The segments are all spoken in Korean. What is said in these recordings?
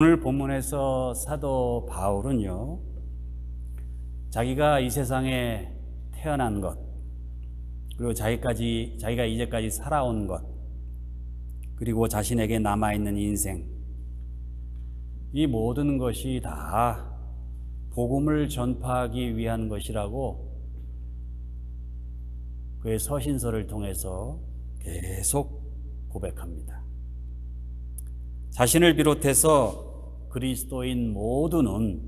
오늘 본문에서 사도 바울은요, 자기가 이 세상에 태어난 것, 그리고 자기까지, 자기가 이제까지 살아온 것, 그리고 자신에게 남아있는 인생, 이 모든 것이 다 복음을 전파하기 위한 것이라고 그의 서신서를 통해서 계속 고백합니다. 자신을 비롯해서 그리스도인 모두는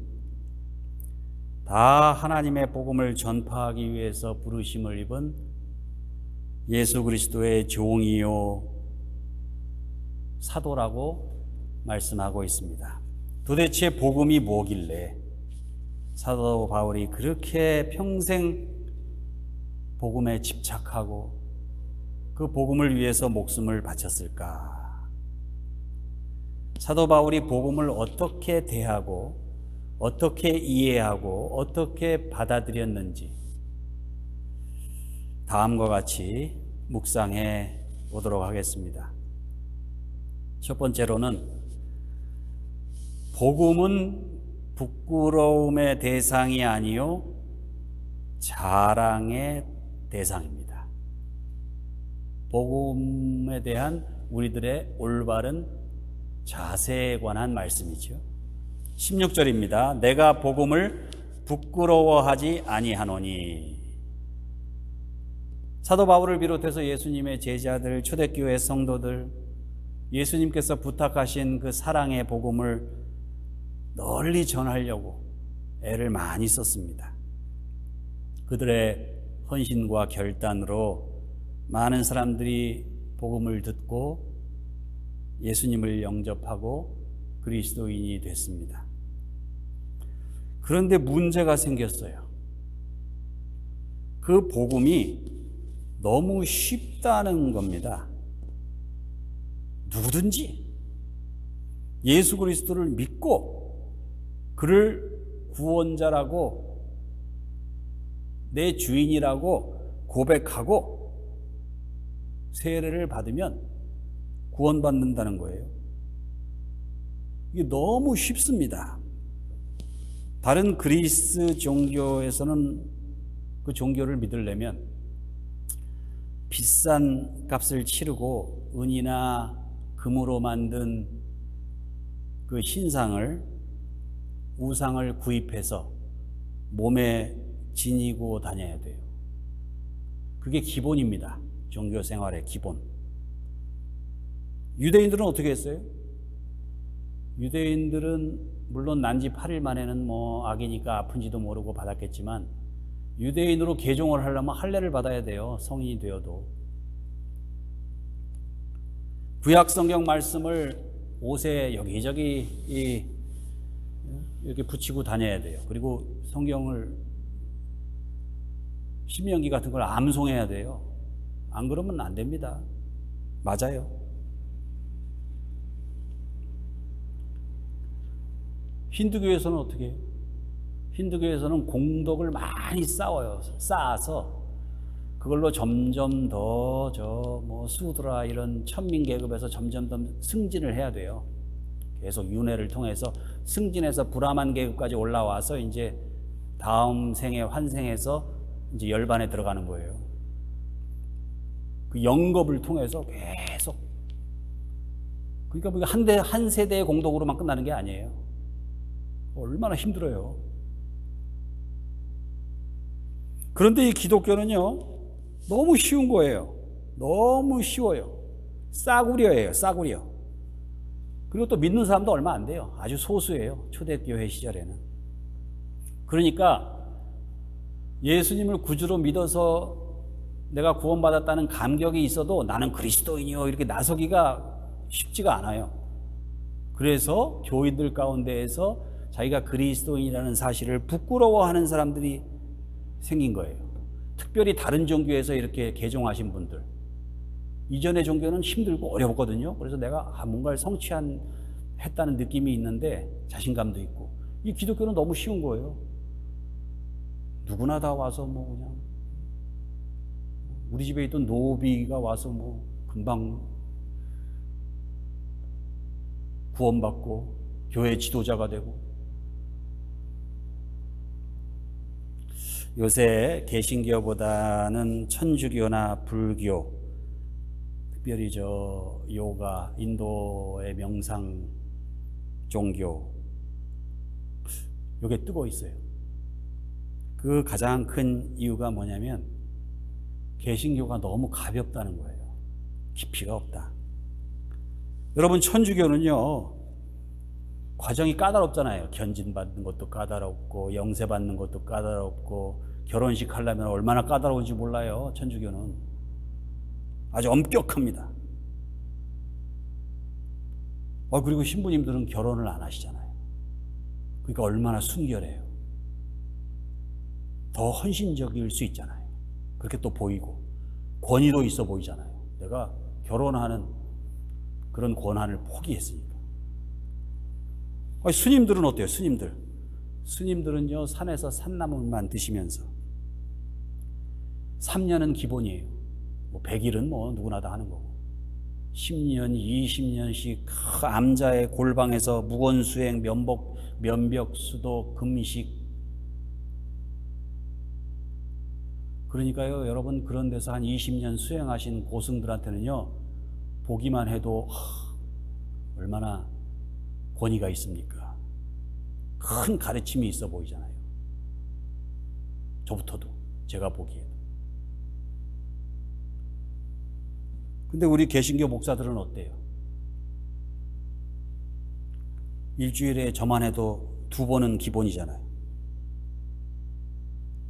다 하나님의 복음을 전파하기 위해서 부르심을 입은 예수 그리스도의 종이요 사도라고 말씀하고 있습니다. 도대체 복음이 뭐길래 사도 바울이 그렇게 평생 복음에 집착하고 그 복음을 위해서 목숨을 바쳤을까? 사도 바울이 복음을 어떻게 대하고 어떻게 이해하고 어떻게 받아들였는지 다음과 같이 묵상해 보도록 하겠습니다. 첫 번째로는 복음은 부끄러움의 대상이 아니요 자랑의 대상입니다. 복음에 대한 우리들의 올바른 자세에 관한 말씀이죠. 16절입니다. 내가 복음을 부끄러워하지 아니하노니 사도 바울을 비롯해서 예수님의 제자들, 초대교회 성도들, 예수님께서 부탁하신 그 사랑의 복음을 널리 전하려고 애를 많이 썼습니다. 그들의 헌신과 결단으로 많은 사람들이 복음을 듣고 예수님을 영접하고 그리스도인이 됐습니다. 그런데 문제가 생겼어요. 그 복음이 너무 쉽다는 겁니다. 누구든지 예수 그리스도를 믿고 그를 구원자라고 내 주인이라고 고백하고 세례를 받으면 구원받는다는 거예요. 이게 너무 쉽습니다. 다른 그리스 종교에서는 그 종교를 믿으려면 비싼 값을 치르고 은이나 금으로 만든 그 신상을 우상을 구입해서 몸에 지니고 다녀야 돼요. 그게 기본입니다. 종교 생활의 기본. 유대인들은 어떻게 했어요? 유대인들은 물론 난 지 8일 만에는 뭐 악이니까 아픈지도 모르고 받았겠지만 유대인으로 개종을 하려면 할례를 받아야 돼요. 성인이 되어도. 구약 성경 말씀을 옷에 여기저기 이렇게 붙이고 다녀야 돼요. 그리고 성경을 신명기 같은 걸 암송해야 돼요. 안 그러면 안 됩니다. 맞아요. 힌두교에서는 어떻게 해요? 힌두교에서는 공덕을 많이 쌓아요. 쌓아서 그걸로 점점 더 저 뭐 수드라 이런 천민 계급에서 점점 더 승진을 해야 돼요. 계속 윤회를 통해서 승진해서 브라만 계급까지 올라와서 이제 다음 생에 환생해서 이제 열반에 들어가는 거예요. 그 영겁을 통해서 계속 그러니까 한 대 한 세대의 공덕으로만 끝나는 게 아니에요. 얼마나 힘들어요. 그런데 이 기독교는요, 너무 쉬운 거예요. 너무 쉬워요. 싸구려예요, 싸구려. 그리고 또 믿는 사람도 얼마 안 돼요. 아주 소수예요. 초대교회 시절에는. 그러니까 예수님을 구주로 믿어서 내가 구원받았다는 감격이 있어도 나는 그리스도인이요. 이렇게 나서기가 쉽지가 않아요. 그래서 교인들 가운데에서 자기가 그리스도인이라는 사실을 부끄러워하는 사람들이 생긴 거예요. 특별히 다른 종교에서 이렇게 개종하신 분들. 이전의 종교는 힘들고 어려웠거든요. 그래서 내가 아, 뭔가를 성취한 했다는 느낌이 있는데 자신감도 있고. 이 기독교는 너무 쉬운 거예요. 누구나 다 와서 뭐 그냥 우리 집에 있던 노비가 와서 뭐 금방 구원받고 교회 지도자가 되고 요새 개신교보다는 천주교나 불교 특별히 저 요가 인도의 명상 종교 요게 뜨고 있어요. 그 가장 큰 이유가 뭐냐면 개신교가 너무 가볍다는 거예요. 깊이가 없다. 여러분 천주교는요 과정이 까다롭잖아요. 견진 받는 것도 까다롭고 영세 받는 것도 까다롭고 결혼식 하려면 얼마나 까다로운지 몰라요. 천주교는 아주 엄격합니다. 어, 그리고 신부님들은 결혼을 안 하시잖아요. 그러니까 얼마나 순결해요. 더 헌신적일 수 있잖아요. 그렇게 또 보이고 권위도 있어 보이잖아요. 내가 결혼하는 그런 권한을 포기했으니까. 아니, 스님들은 어때요? 스님들. 스님들은요, 산에서 산나물만 드시면서 3년은 기본이에요. 뭐 100일은 뭐 누구나 다 하는 거고. 10년, 20년씩 그 암자의 골방에서 무건수행, 면복, 면벽, 수도, 금식. 그러니까요, 여러분 그런 데서 한 20년 수행하신 고승들한테는요, 보기만 해도 하, 얼마나 권위가 있습니까? 큰 가르침이 있어 보이잖아요. 저부터도 제가 보기에도. 근데 우리 개신교 목사들은 어때요? 일주일에 저만 해도 두 번은 기본이잖아요.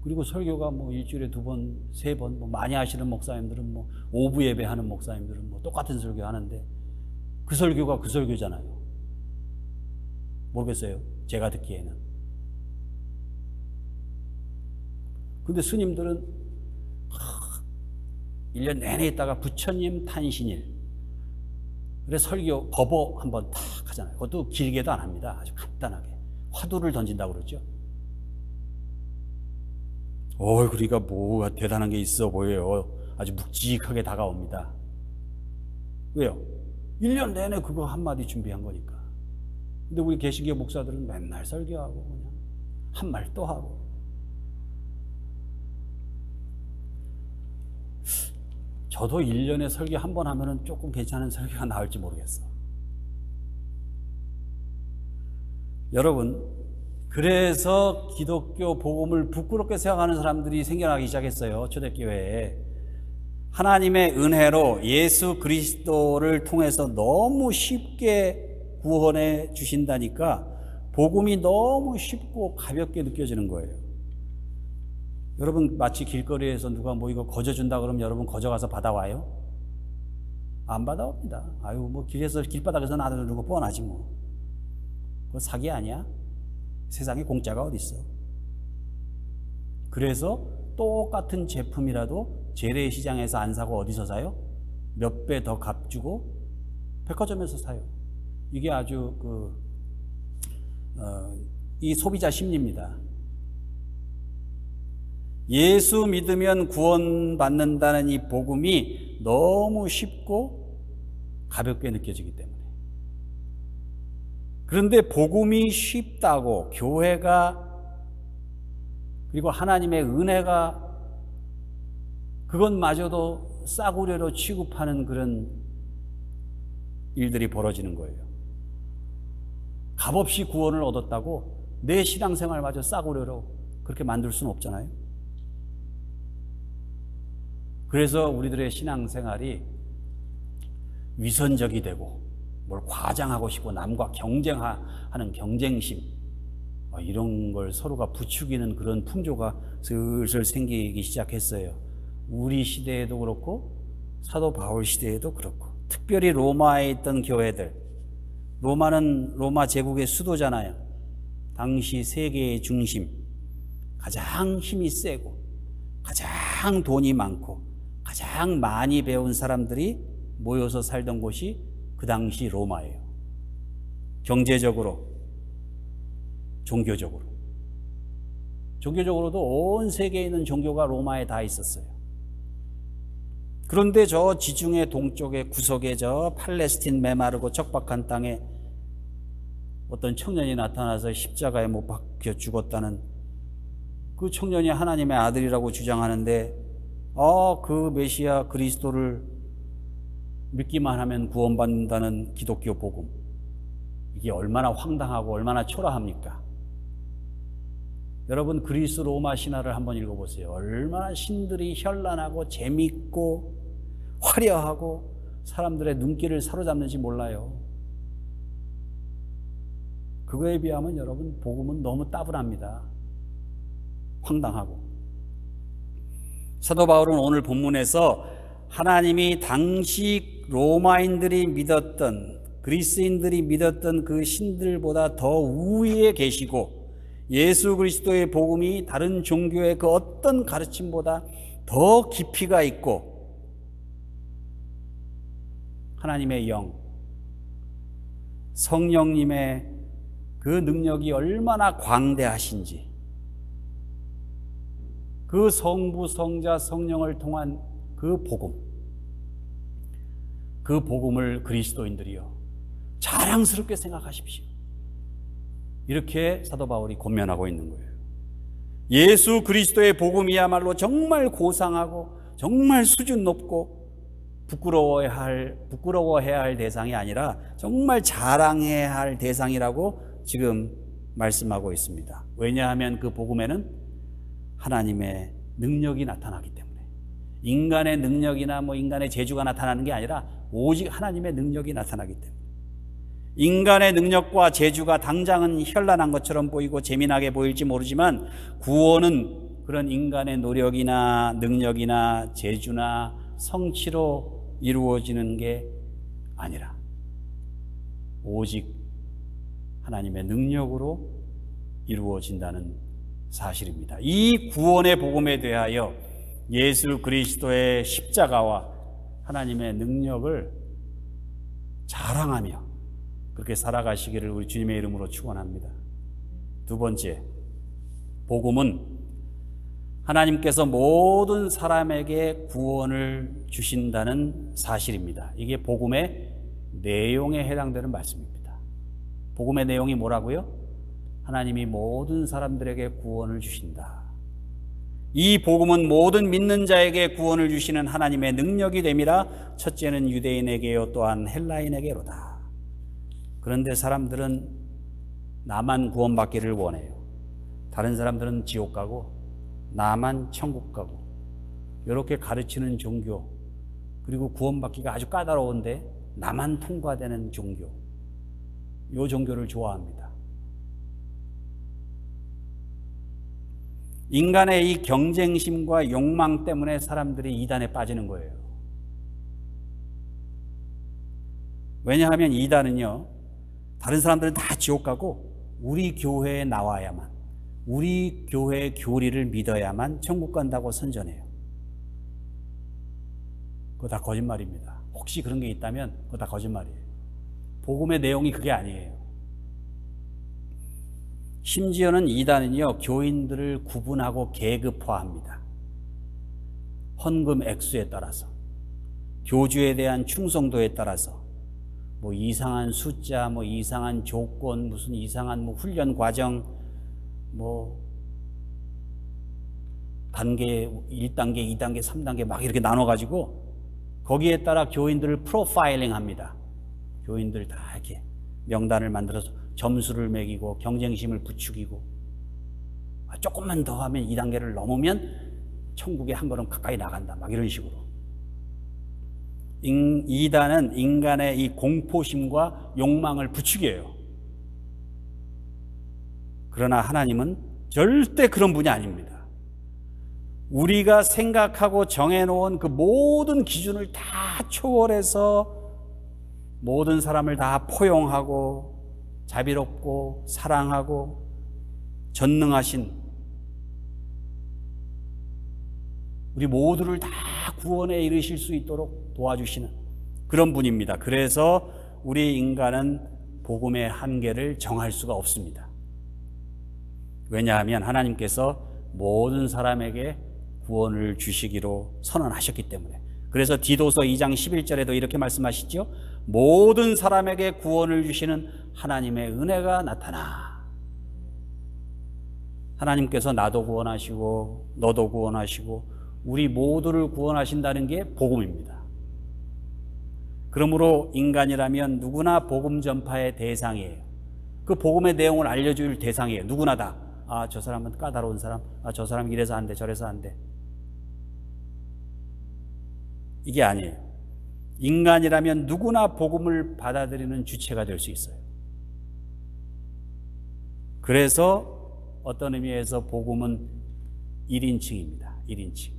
그리고 설교가 뭐 일주일에 두 번, 세 번, 뭐 많이 하시는 목사님들은 뭐 오부 예배 하는 목사님들은 뭐 똑같은 설교 하는데 그 설교가 그 설교잖아요. 모르겠어요. 제가 듣기에는. 근데 스님들은 하, 1년 내내 있다가 부처님 탄신일. 그래 설교 법어 한번 탁 하잖아요. 그것도 길게도 안 합니다. 아주 간단하게. 화두를 던진다고 그러죠. 어, 그러니까 뭐가 대단한 게 있어 보여요. 아주 묵직하게 다가옵니다. 왜요? 1년 내내 그거 한마디 준비한 거니까. 근데 우리 개신교 목사들은 맨날 설교하고 그냥 한 말 또 하고. 저도 1년에 설교 한 번 하면은 조금 괜찮은 설교가 나올지 모르겠어. 여러분, 그래서 기독교 복음을 부끄럽게 생각하는 사람들이 생겨나기 시작했어요. 초대교회에. 하나님의 은혜로 예수 그리스도를 통해서 너무 쉽게 구원해 주신다니까 복음이 너무 쉽고 가볍게 느껴지는 거예요. 여러분 마치 길거리에서 누가 뭐 이거 거저 준다 그러면 여러분 거저 가서 받아와요? 안 받아옵니다. 아유 뭐 길에서 길바닥에서 나누는 거 뻔하지 뭐. 그거 사기 아니야? 세상에 공짜가 어디 있어? 그래서 똑같은 제품이라도 재래시장에서 안 사고 어디서 사요? 몇 배 더 값주고 백화점에서 사요. 이게 아주 그, 어, 이 소비자 심리입니다. 예수 믿으면 구원받는다는 이 복음이 너무 쉽고 가볍게 느껴지기 때문에. 그런데 복음이 쉽다고 교회가 그리고 하나님의 은혜가 그것마저도 싸구려로 취급하는 그런 일들이 벌어지는 거예요. 값없이 구원을 얻었다고 내 신앙생활마저 싸구려로 그렇게 만들 수는 없잖아요. 그래서 우리들의 신앙생활이 위선적이 되고 뭘 과장하고 싶고 남과 경쟁하는 경쟁심 어, 이런 걸 서로가 부추기는 그런 풍조가 슬슬 생기기 시작했어요. 우리 시대에도 그렇고 사도 바울 시대에도 그렇고 특별히 로마에 있던 교회들 로마는 로마 제국의 수도잖아요. 당시 세계의 중심 가장 힘이 세고 가장 돈이 많고 가장 많이 배운 사람들이 모여서 살던 곳이 그 당시 로마예요. 경제적으로, 종교적으로. 종교적으로도 온 세계에 있는 종교가 로마에 다 있었어요. 그런데 저 지중해 동쪽의 구석에 저 팔레스틴 메마르고 척박한 땅에 어떤 청년이 나타나서 십자가에 못 박혀 죽었다는 그 청년이 하나님의 아들이라고 주장하는데 아, 그 메시아 그리스도를 믿기만 하면 구원받는다는 기독교 복음. 이게 얼마나 황당하고 얼마나 초라합니까? 여러분 그리스 로마 신화를 한번 읽어보세요. 얼마나 신들이 현란하고 재밌고 화려하고 사람들의 눈길을 사로잡는지 몰라요. 그거에 비하면 여러분 복음은 너무 따분합니다. 황당하고. 사도 바울은 오늘 본문에서 하나님이 당시 로마인들이 믿었던 그리스인들이 믿었던 그 신들보다 더 우위에 계시고 예수 그리스도의 복음이 다른 종교의 그 어떤 가르침보다 더 깊이가 있고 하나님의 영, 성령님의 그 능력이 얼마나 광대하신지 그 성부, 성자, 성령을 통한 그 복음, 그 복음을 그리스도인들이요 자랑스럽게 생각하십시오. 이렇게 사도 바울이 권면하고 있는 거예요. 예수 그리스도의 복음이야말로 정말 고상하고 정말 수준 높고 부끄러워해야 할 부끄러워해야 할 대상이 아니라 정말 자랑해야 할 대상이라고 지금 말씀하고 있습니다. 왜냐하면 그 복음에는 하나님의 능력이 나타나기 때문에 인간의 능력이나 뭐 인간의 재주가 나타나는 게 아니라 오직 하나님의 능력이 나타나기 때문에 인간의 능력과 재주가 당장은 현란한 것처럼 보이고 재미나게 보일지 모르지만 구원은 그런 인간의 노력이나 능력이나 재주나 성취로 이루어지는 게 아니라 오직 하나님의 능력으로 이루어진다는 사실입니다. 이 구원의 복음에 대하여 예수 그리스도의 십자가와 하나님의 능력을 자랑하며 그렇게 살아가시기를 우리 주님의 이름으로 축원합니다. 두 번째, 복음은 하나님께서 모든 사람에게 구원을 주신다는 사실입니다. 이게 복음의 내용에 해당되는 말씀입니다. 복음의 내용이 뭐라고요? 하나님이 모든 사람들에게 구원을 주신다. 이 복음은 모든 믿는 자에게 구원을 주시는 하나님의 능력이 됨이라 첫째는 유대인에게요 또한 헬라인에게로다. 그런데 사람들은 나만 구원받기를 원해요. 다른 사람들은 지옥 가고 나만 천국 가고 이렇게 가르치는 종교 그리고 구원받기가 아주 까다로운데 나만 통과되는 종교 이 종교를 좋아합니다. 인간의 이 경쟁심과 욕망 때문에 사람들이 이단에 빠지는 거예요. 왜냐하면 이단은요, 다른 사람들은 다 지옥 가고 우리 교회에 나와야만, 우리 교회 교리를 믿어야만 천국 간다고 선전해요. 그거 다 거짓말입니다. 혹시 그런 게 있다면 그거 다 거짓말이에요. 복음의 내용이 그게 아니에요. 심지어는 이단은요, 교인들을 구분하고 계급화합니다. 헌금 액수에 따라서, 교주에 대한 충성도에 따라서, 뭐 이상한 숫자, 뭐 이상한 조건, 무슨 이상한 뭐 훈련 과정, 뭐 단계 1단계, 2단계, 3단계 막 이렇게 나눠 가지고 거기에 따라 교인들을 프로파일링 합니다. 교인들 다 이렇게 명단을 만들어서 점수를 매기고 경쟁심을 부추기고 아, 조금만 더 하면 2단계를 넘으면 천국에 한 걸음 가까이 나간다. 막 이런 식으로. 2단은 인간의 이 공포심과 욕망을 부추겨요. 그러나 하나님은 절대 그런 분이 아닙니다. 우리가 생각하고 정해놓은 그 모든 기준을 다 초월해서 모든 사람을 다 포용하고 자비롭고 사랑하고 전능하신 우리 모두를 다 구원에 이르실 수 있도록 도와주시는 그런 분입니다. 그래서 우리 인간은 복음의 한계를 정할 수가 없습니다. 왜냐하면 하나님께서 모든 사람에게 구원을 주시기로 선언하셨기 때문에. 그래서 디도서 2장 11절에도 이렇게 말씀하시죠. 모든 사람에게 구원을 주시는 하나님의 은혜가 나타나. 하나님께서 나도 구원하시고 너도 구원하시고 우리 모두를 구원하신다는 게 복음입니다. 그러므로 인간이라면 누구나 복음 전파의 대상이에요. 그 복음의 내용을 알려줄 대상이에요. 누구나 다. 아, 저 사람은 까다로운 사람. 아, 저 사람 이래서 안 돼, 저래서 안 돼. 이게 아니에요. 인간이라면 누구나 복음을 받아들이는 주체가 될 수 있어요. 그래서 어떤 의미에서 복음은 1인칭입니다. 1인칭.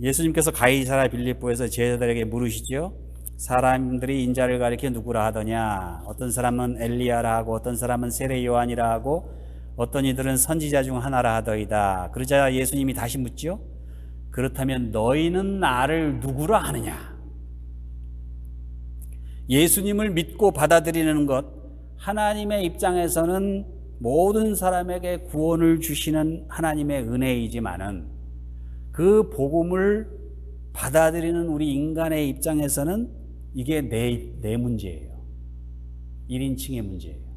예수님께서 가이사라 빌립보에서 제자들에게 물으시죠. 사람들이 인자를 가리켜 누구라 하더냐? 어떤 사람은 엘리야라 하고 어떤 사람은 세례 요한이라 하고 어떤 이들은 선지자 중 하나라 하더이다. 그러자 예수님이 다시 묻죠. 그렇다면 너희는 나를 누구라 하느냐? 예수님을 믿고 받아들이는 것, 하나님의 입장에서는 모든 사람에게 구원을 주시는 하나님의 은혜이지만은 그 복음을 받아들이는 우리 인간의 입장에서는 이게 내, 내 문제예요. 1인칭의 문제예요.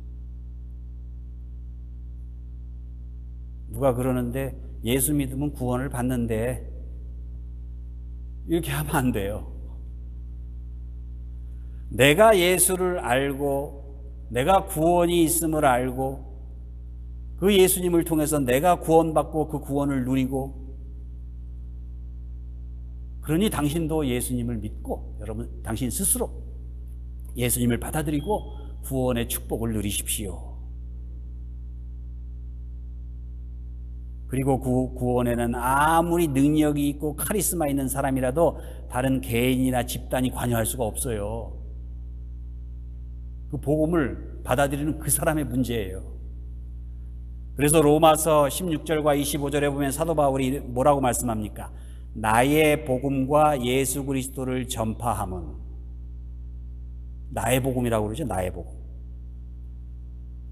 누가 그러는데 예수 믿으면 구원을 받는데 이렇게 하면 안 돼요. 내가 예수를 알고 내가 구원이 있음을 알고 그 예수님을 통해서 내가 구원받고 그 구원을 누리고 그러니 당신도 예수님을 믿고 여러분 당신 스스로 예수님을 받아들이고 구원의 축복을 누리십시오. 그리고 그 구원에는 아무리 능력이 있고 카리스마 있는 사람이라도 다른 개인이나 집단이 관여할 수가 없어요. 그 복음을 받아들이는 그 사람의 문제예요. 그래서 로마서 16절과 25절에 보면 사도 바울이 뭐라고 말씀합니까? 나의 복음과 예수 그리스도를 전파함은 나의 복음이라고 그러죠. 나의 복음.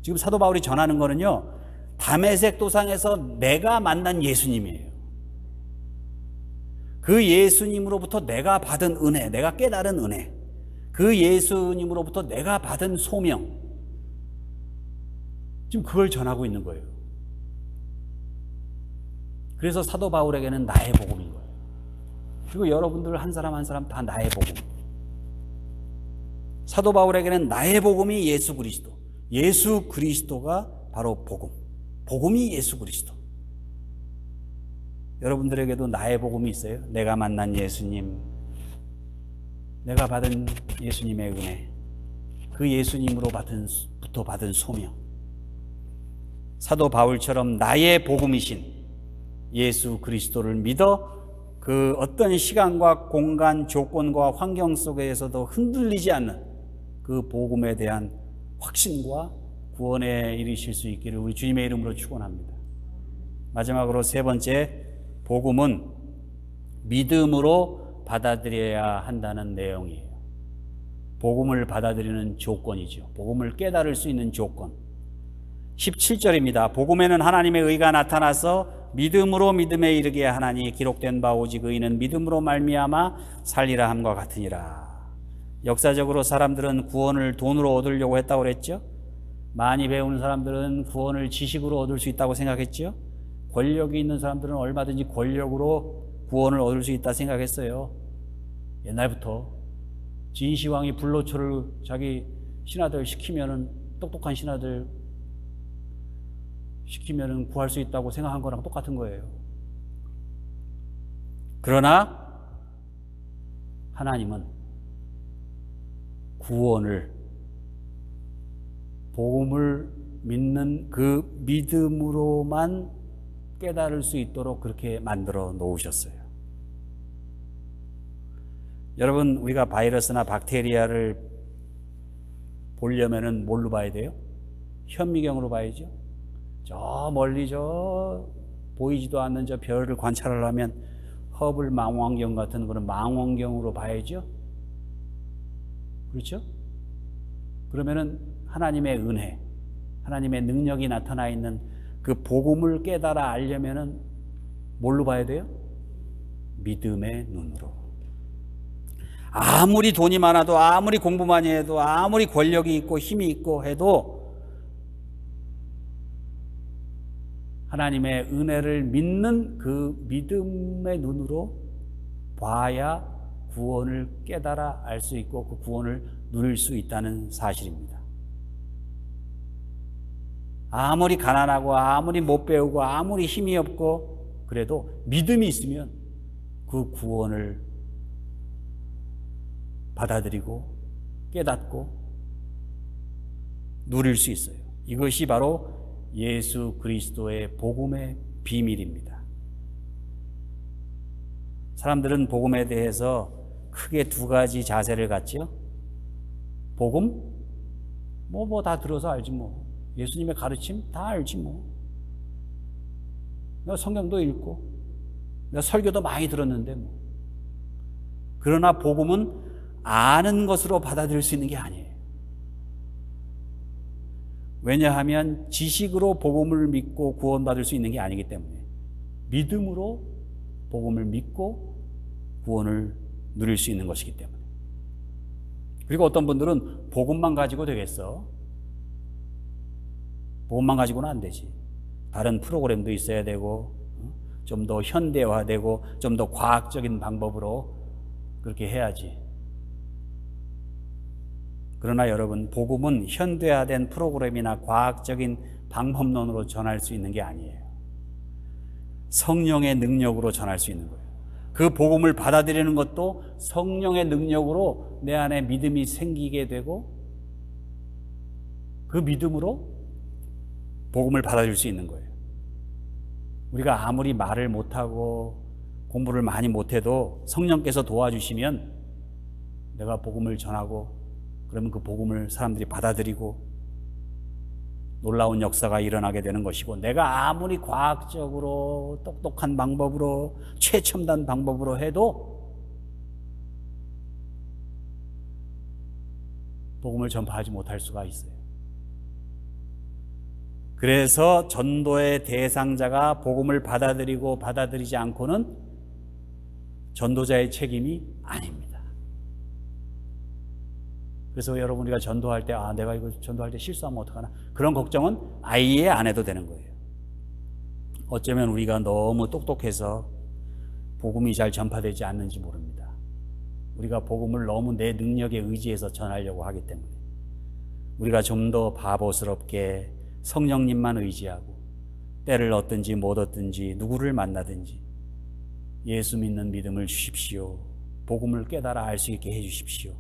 지금 사도 바울이 전하는 거는요. 담에색 도상에서 내가 만난 예수님이에요. 그 예수님으로부터 내가 받은 은혜, 내가 깨달은 은혜, 그 예수님으로부터 내가 받은 소명, 지금 그걸 전하고 있는 거예요. 그래서 사도 바울에게는 나의 복음인 거예요. 그리고 여러분들 한 사람 한 사람 다 나의 복음. 사도 바울에게는 나의 복음이 예수 그리스도. 예수 그리스도가 바로 복음. 복음이 예수 그리스도. 여러분들에게도 나의 복음이 있어요? 내가 만난 예수님, 내가 받은 예수님의 은혜, 그 예수님으로 받은, 부터 받은 소명. 사도 바울처럼 나의 복음이신 예수 그리스도를 믿어 그 어떤 시간과 공간, 조건과 환경 속에서도 흔들리지 않는 그 복음에 대한 확신과 구원에 이르실 수 있기를 우리 주님의 이름으로 축원합니다. 마지막으로 세 번째 복음은 믿음으로 받아들여야 한다는 내용이에요. 복음을 받아들이는 조건이죠. 복음을 깨달을 수 있는 조건. 17절입니다. 복음에는 하나님의 의가 나타나서 믿음으로 믿음에 이르게 하나니 기록된 바 오직 의는 믿음으로 말미암아 살리라 함과 같으니라. 역사적으로 사람들은 구원을 돈으로 얻으려고 했다고 그랬죠. 많이 배우는 사람들은 구원을 지식으로 얻을 수 있다고 생각했죠. 권력이 있는 사람들은 얼마든지 권력으로 구원을 얻을 수 있다 생각했어요. 옛날부터 진시황이 불로초를 자기 신하들 시키면은 똑똑한 신하들 시키면은 구할 수 있다고 생각한 거랑 똑같은 거예요. 그러나 하나님은 구원을 복음을 믿는 그 믿음으로만 깨달을 수 있도록 그렇게 만들어 놓으셨어요. 여러분, 우리가 바이러스나 박테리아를 보려면은 뭘로 봐야 돼요? 현미경으로 봐야죠. 저 멀리 저 보이지도 않는 저 별을 관찰하려면 허블 망원경 같은 그런 망원경으로 봐야죠. 그렇죠? 그러면은 하나님의 은혜, 하나님의 능력이 나타나 있는 그 복음을 깨달아 알려면은 뭘로 봐야 돼요? 믿음의 눈으로. 아무리 돈이 많아도 아무리 공부 많이 해도 아무리 권력이 있고 힘이 있고 해도 하나님의 은혜를 믿는 그 믿음의 눈으로 봐야 구원을 깨달아 알 수 있고 그 구원을 누릴 수 있다는 사실입니다. 아무리 가난하고 아무리 못 배우고 아무리 힘이 없고 그래도 믿음이 있으면 그 구원을 받아들이고 깨닫고 누릴 수 있어요. 이것이 바로 예수 그리스도의 복음의 비밀입니다. 사람들은 복음에 대해서 크게 두 가지 자세를 갖지요. 복음? 뭐, 뭐 다 들어서 알지 뭐. 예수님의 가르침 다 알지 뭐. 내가 성경도 읽고, 내가 설교도 많이 들었는데 뭐. 그러나 복음은 아는 것으로 받아들일 수 있는 게 아니에요. 왜냐하면 지식으로 복음을 믿고 구원받을 수 있는 게 아니기 때문에 믿음으로 복음을 믿고 구원을 누릴 수 있는 것이기 때문에. 그리고 어떤 분들은 복음만 가지고 되겠어. 복음만 가지고는 안 되지. 다른 프로그램도 있어야 되고, 좀 더 현대화되고, 좀 더 과학적인 방법으로 그렇게 해야지. 그러나 여러분, 복음은 현대화된 프로그램이나 과학적인 방법론으로 전할 수 있는 게 아니에요. 성령의 능력으로 전할 수 있는 거예요. 그 복음을 받아들이는 것도 성령의 능력으로 내 안에 믿음이 생기게 되고 그 믿음으로 복음을 받아들일 수 있는 거예요. 우리가 아무리 말을 못하고 공부를 많이 못해도 성령께서 도와주시면 내가 복음을 전하고 그러면 그 복음을 사람들이 받아들이고 놀라운 역사가 일어나게 되는 것이고 내가 아무리 과학적으로 똑똑한 방법으로 최첨단 방법으로 해도 복음을 전파하지 못할 수가 있어요. 그래서 전도의 대상자가 복음을 받아들이고 받아들이지 않고는 전도자의 책임이 아닙니다. 그래서 여러분 우리가 전도할 때, 아, 내가 이거 전도할 때 실수하면 어떡하나. 그런 걱정은 아예 안 해도 되는 거예요. 어쩌면 우리가 너무 똑똑해서 복음이 잘 전파되지 않는지 모릅니다. 우리가 복음을 너무 내 능력에 의지해서 전하려고 하기 때문에. 우리가 좀 더 바보스럽게 성령님만 의지하고 때를 얻든지 못 얻든지 누구를 만나든지 예수 믿는 믿음을 주십시오. 복음을 깨달아 알 수 있게 해 주십시오.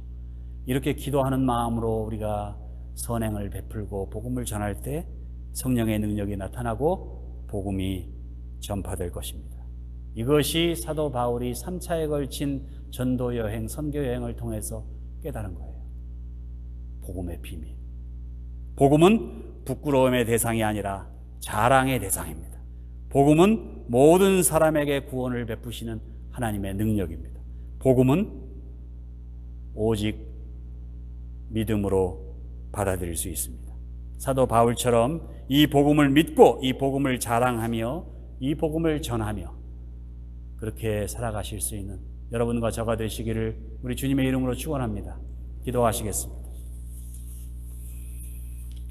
이렇게 기도하는 마음으로 우리가 선행을 베풀고 복음을 전할 때 성령의 능력이 나타나고 복음이 전파될 것입니다. 이것이 사도 바울이 3차에 걸친 전도 여행, 선교 여행을 통해서 깨달은 거예요. 복음의 비밀. 복음은 부끄러움의 대상이 아니라 자랑의 대상입니다. 복음은 모든 사람에게 구원을 베푸시는 하나님의 능력입니다. 복음은 오직 믿음으로 받아들일 수 있습니다. 사도 바울처럼 이 복음을 믿고 이 복음을 자랑하며 이 복음을 전하며 그렇게 살아가실 수 있는 여러분과 저가 되시기를 우리 주님의 이름으로 축원합니다. 기도하시겠습니다.